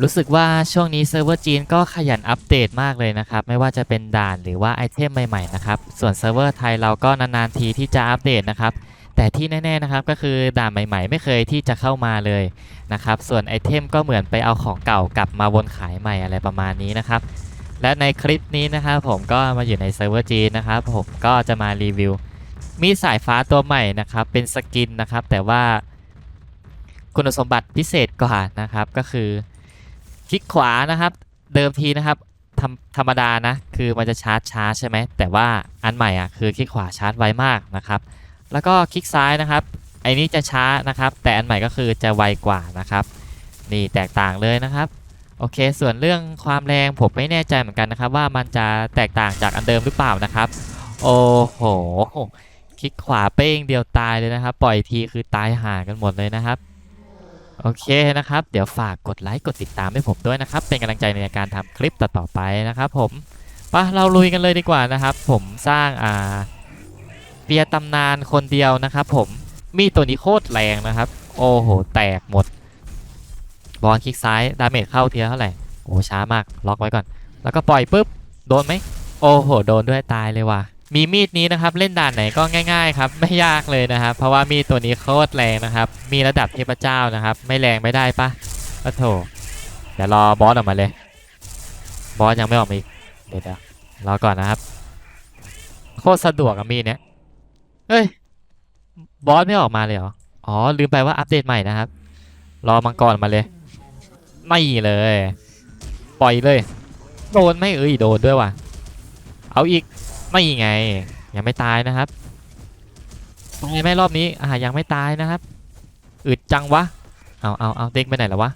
รู้สึกว่าช่วงนี้เซิร์ฟเวอร์จีนก็ขยันอัปเดตมากเลยนะครับ ไม่ว่าจะเป็นด่านหรือว่าไอเทมใหม่ๆนะครับ ส่วนเซิร์ฟเวอร์ไทยเราก็นานๆทีที่จะอัปเดตนะครับ แต่ที่แน่ๆนะครับก็คือด่านใหม่ ๆ ไม่เคยที่จะเข้ามาเลยนะครับ ส่วนไอเทมก็เหมือนไปเอาของเก่ากลับมาวนขายใหม่อะไรประมาณนี้นะครับ และในคลิปนี้นะครับผมก็มาอยู่ในเซิร์ฟเวอร์จีนนะครับผมก็จะมารีวิว มีสายฟ้าตัวใหม่นะครับเป็นสกินนะครับแต่ว่าคุณสมบัติพิเศษกว่านะครับก็คือ คลิกขวานะครับ เดิมทีนะครับธรรมธรรมดานะคือมันจะชาร์จช้าใช่ไหมแต่ว่าอันใหม่อะคือคลิกขวาชาร์จไวมากนะครับ แล้วก็คลิกซ้ายนะครับไอ้นี้จะช้านะครับ แต่อันใหม่ก็คือจะไวกว่านะครับนี่แตกต่างเลยนะครับโอเค ส่วนเรื่องความแรงผมไม่แน่ใจเหมือนกันนะครับ ว่ามันจะแตกต่างจากอันเดิมหรือเปล่านะครับ โอ้โห คลิกขวาเป้งเดียวตายเลยนะครับ ปล่อยทีคือตายห่ากันหมดเลยนะครับ โอเคนะครับ เดี๋ยวฝากกดไลค์กดติดตามให้ผมด้วยนะครับ เป็นกำลังใจในการทำคลิปต่อๆไปนะครับผมไปะเราลุยกันเลยดีกว่านะครับ ผมสร้างอ่าเปียตำนานคนเดียวนะครับ ผมมีตัวนี้โคตรแรงนะครับ โอ้โห แตกหมด บอลคลิกซ้าย ดาเมจเข้าเทีละเท่าไหร่โอ้ช้ามาก ล็อกไว้ก่อน แล้วก็ปล่อยปุ๊บ โดนไหม โอ้โห โดนด้วยตายเลยว่ะ มีมีดนี้นะครับเล่นด่านไหนก็ง่าย ๆ ครับ ไม่ยากเลยนะครับ เพราะว่ามีดตัวนี้โคตรแรงนะครับ มีระดับเทพเจ้านะครับ ไม่แรงไม่ได้ปะโอ้โถเดี๋ยวรอบอสออกมาเลย บอสยังไม่ออกมาอีกเดี๋ยวรอก่อนนะครับ โคตรสะดวกกับมีดเนี้ยเฮ้ยบอสไม่ออกมาเลยเหรออ๋อลืมไปว่าอัปเดตใหม่นะครับ รอมังกรมาเลย ไม่เลย ปล่อยเลย โดนไหม่เอ้ยโดนด้วยว่ะเอาอีก ไม่ไง ยังไม่ตายนะครับตายไหมรอบนี้อ่ายังไม่ตายนะครับอึดจังวะเอาเอาเอาเด้งไปไหนแล้ววะ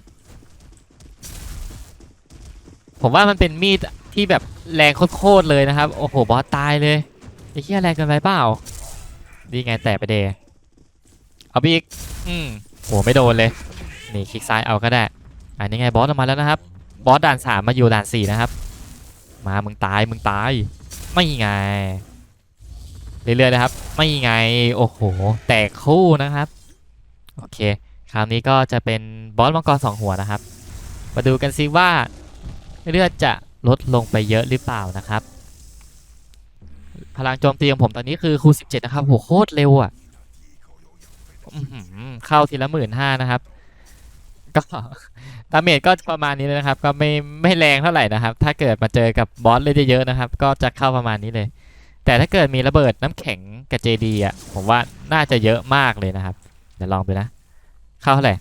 ผมว่ามันเป็นมีดที่แบบแรงโคตรเลยนะครับ โอ้โหบอสตายเลยไอ้เหี้ยแรงเกินไปเปล่าดีไงแตะไปเดเอาไปอีกอืมโหไม่โดนเลยนี่คลิกซ้ายเอาก็ได้อันนี้ไงบอสออกมาแล้วนะครับบอสด่านสามมาอยู่ด่านสี่นะครับ มามึงตายมึงตาย ไม่ไง เรื่อยๆนะครับ ไม่ไง โอ้โห แตกคู่นะครับ โอเค คราวนี้ก็จะเป็นบอสมังกรสองหัวนะครับ มาดูกันซิว่าเลือดจะลดลงไปเยอะหรือเปล่านะครับ พลังโจมตีของผมตอนนี้คือคูณ17 นะครับโหโคตรเร็วอะเข้าทีละหมื่นห้านะครับ ก็ดาเมจก็ประมาณนี้เลยนะครับ ก็ไม่ไม่แรงเท่าไหร่นะครับ ถ้าเกิดมาเจอกับบอสเลยเยอะๆนะครับ ก็จะเข้าประมาณนี้เลย แต่ถ้าเกิดมีระเบิดน้ำแข็งกับเจดีอะผมว่าน่าจะเยอะมากเลยนะครับ เดี๋ยวลองดูนะ เข้าเท่าไหร่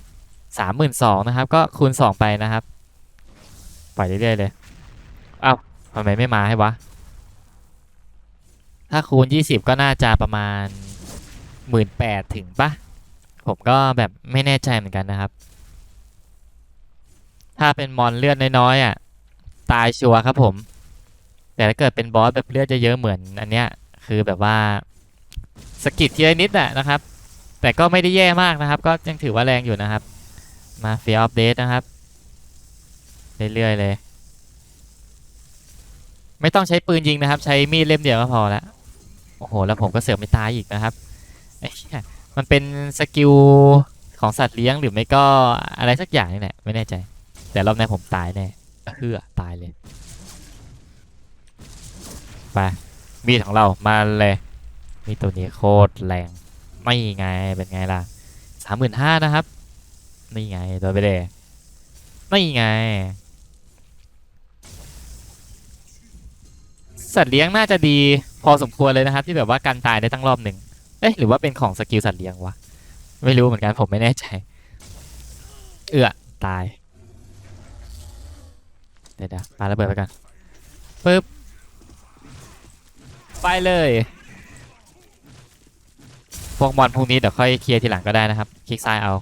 สามหมื่นสองนะครับ ก็คูณสองไปนะครับปล่อยเรื่อยๆเลยเอ้าทำไมไม่มาให้วะ ถ้าคูณยี่สิบก็น่าจะประมาณหมื่นแปดถึงปะผมก็แบบไม่แน่ใจเหมือนกันนะครับ ถ้าเป็นมอนเลือดน้อยๆอะ ตายชัวร์ครับผม แต่ถ้าเกิดเป็นบอสแบบเลือดจะเยอะเหมือนอันเนี้ย คือแบบว่าสกิดทีละนิดอะนะครับ แต่ก็ไม่ได้แย่มากนะครับ ก็ยังถือว่าแรงอยู่นะครับ มาเฟียอัปเดตนะครับ เรื่อยๆเลย ไม่ต้องใช้ปืนยิงนะครับ ใช้มีดเล่มเดียวก็พอล้วโอ้โห แล้วผมก็เสือกไม่ตายอีกนะครับ มันเป็นสกิลของสัตว์เลี้ยงหรือไม่ก็อะไรสักอย่างนี่แหละ ไม่แน่ใจ แต่รอบนี้ผมตายแน่เฮือตายเลย ไป มีดของเรามาเลย มีตัวนี้โคตรแรง ไม่ไง เป็นไงล่ะสามหมื่นห้านะครับ นี่ไงโดนไปเลยไม่ไง สัตว์เลี้ยงน่าจะดีพอสมควรเลยนะครับ ที่แบบว่าการตายได้ตั้งรอบหนึ่งเอ๊ะหรือว่าเป็นของสกิลสัตว์เลี้ยงวะ ไม่รู้เหมือนกันผมไม่แน่ใจ เอือตาย เดี๋ยวเดี๋ยวปาระเบิดไปกันปึ๊บไปเลยพวกมอนพวกนี้เดี๋ยวค่อยเคลียร์ทีหลังก็ได้นะครับ คลิกซ้ายเอา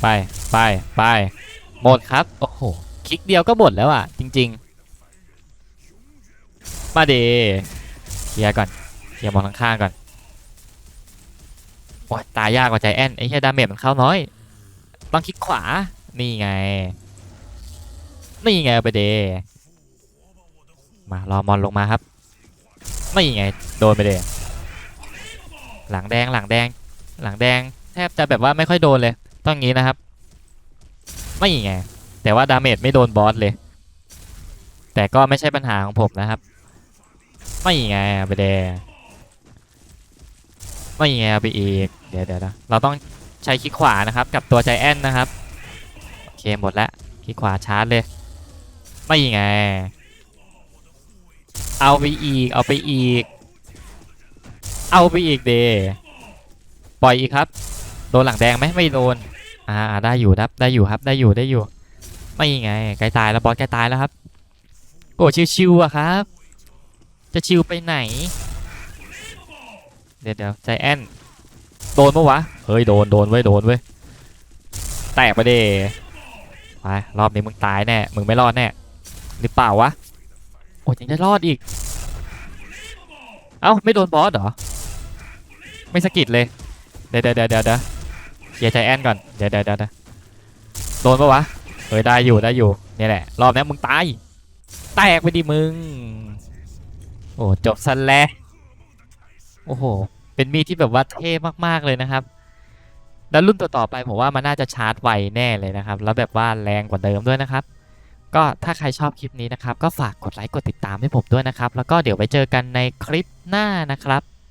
ไปไปไปหมดครับ โอ้โห คลิกเดียวก็หมดแล้วอะ จริง ๆ มาเดเคลียร์ก่อน เคลียร์มอนข้างๆก่อนโอ้ยตายยากกว่าใจแอนไอ้เหี้ยดาเมจมันเข้าน้อย ต้องคลิกขวา นี่ไง นี่ไงไปเดมารอมอนลงมาครับไม่ไงโดนไปเลยหลังแดงหลังแดง หลังแดง แทบจะแบบว่าไม่ค่อยโดนเลย ต้องงี้นะครับ ไม่ไง แต่ว่าดาเมจไม่โดนบอสเลย แต่ก็ไม่ใช่ปัญหาของผมนะครับ ไม่ไงไปแดไม่ไงไปอีก เดี๋ยวเดี๋ยวนะเราต้องใช้คลิกขวานะครับ กับตัวใจแอนนะครับ โอเคหมดแล้วคลิกขวาชาร์จเลย ไม่ไง เอาไปอีก เอาไปอีก เอาไปอีกเดปล่อยอีกครับ โดนหลังแดงไหมไม่โดน อ่าได้อยู่ครับ ได้อยู่ครับ ได้อยู่ ได้อยู่ ไม่ไงใกล้ตายแล้วบอสใกล้ตายแล้วครับโอ้ชิวๆอะครับ จะชิวไปไหน เดี๋ยวเดี๋ยวใจแอนโดนปะวะ เฮ้ยโดน โดนเว้ย โดนเว้ย แตกไปเดไปรอบนี้มึงตายแน่ มึงไม่รอดแน่ หรือเปล่าวะ โอ้ยยังจะรอดอีก เอ้า ไม่โดนบอสเหรอ ไม่สะกิดเลย เดี๋ยวเดี๋ยวเดี๋ยวเดี๋ยวเดี๋ยวเคลียร์ใจแอนก่อน เดี๋ยวเดี๋ยวเดี๋ยวเดะโดนปะวะ เฮ้ยได้อยู่ได้อยู่นี่แหละ รอบนี้มึงตาย แตกไปดิมึง โอ้จบซะแล้วโอ้โห เป็นมีดที่แบบว่าเท่มากๆเลยนะครับแล้วรุ่นต่อๆไปผมว่ามันน่าจะชาร์จไวแน่เลยนะครับ แล้วแบบว่าแรงกว่าเดิมด้วยนะครับ ก็ถ้าใครชอบคลิปนี้นะครับ ก็ฝากกดไลค์กดติดตามให้ผมด้วยนะครับ แล้วก็เดี๋ยวไปเจอกันในคลิปหน้านะครับ